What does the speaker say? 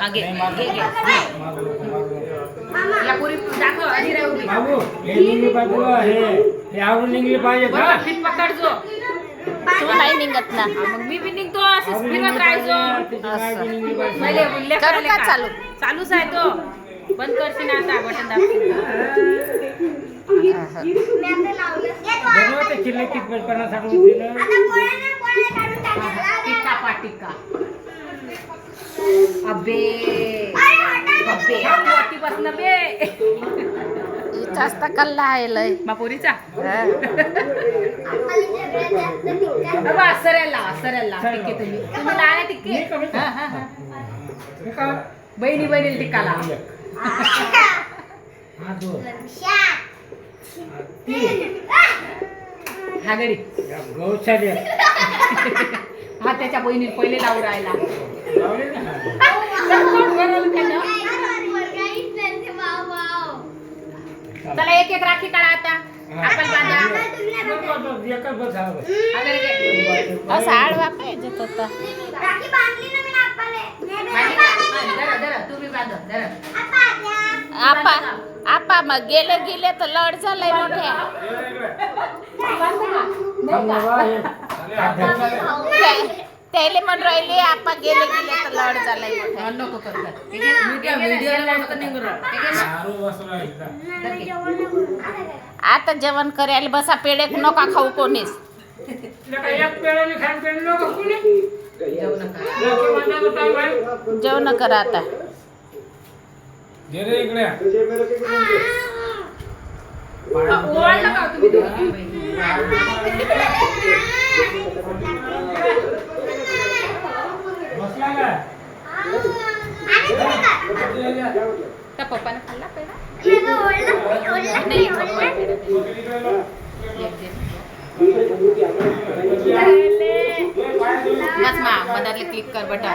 हा, घे, घे, घे, घे. या पोरी दाखव आधी राहू दे. बाबू हे निघली बाजूला हे हे आवडून निघली पाहिजे का बरोबर, फिट पकडजो तू नाही निघत ना हा, मग मी बी निघतो असंच आवडून फिरत निघली राहायचो पाहिजे, त्याची माय बी निघली पाहिजे. पहिले उल्लेख करू करायला का का? चालू? चालूच आहे तो बंद करशील ना आता बटन दाबशील बरोबर ते चिल्ले कितपत पन्नास साठ रुपये दिलं टिक्का पा टिक्का अबे. अबे बसन बे. जास्त कल्ला आहे लय. बापोरीचा हा. अबा असरेला असरेला टिक्के तुम्ही. तुम्ही लावा टिक्के? मी कमी हा, हा, हा. हे का? बहिणी बहिणी टिक्का लावा हा, गडी हा त्याच्या बहिणी पहिले लावू राहिला. चला एक एक राखी काढा आता. आपण बांधा. असं आडवा पाहिजे होता? हा. आपा आपा मग गेले गेले तर लढ झालंय मोठ्या त्याले म्हणून राहिले आपा गेले गेले तर लढ झालंय हा, नको करू, धर. हे घे, व्हिडिओ- व्हिडिओला मस्त निघून राहिलं. हे घे ना. दारू बसला इथं. धर घे. आता जेवण करायला बसा पेढे नका खाऊ कोणीच. जेवण करा आता. हा, ओवाळलं का तुम्ही दोघी बहिणी? बसला का? त्या पप्पाने खाल्ला पेढा? नाही पप्पा पेढे. एक दे. ये, पाय धुवून. बस मा मधातले क्लिक कर बटन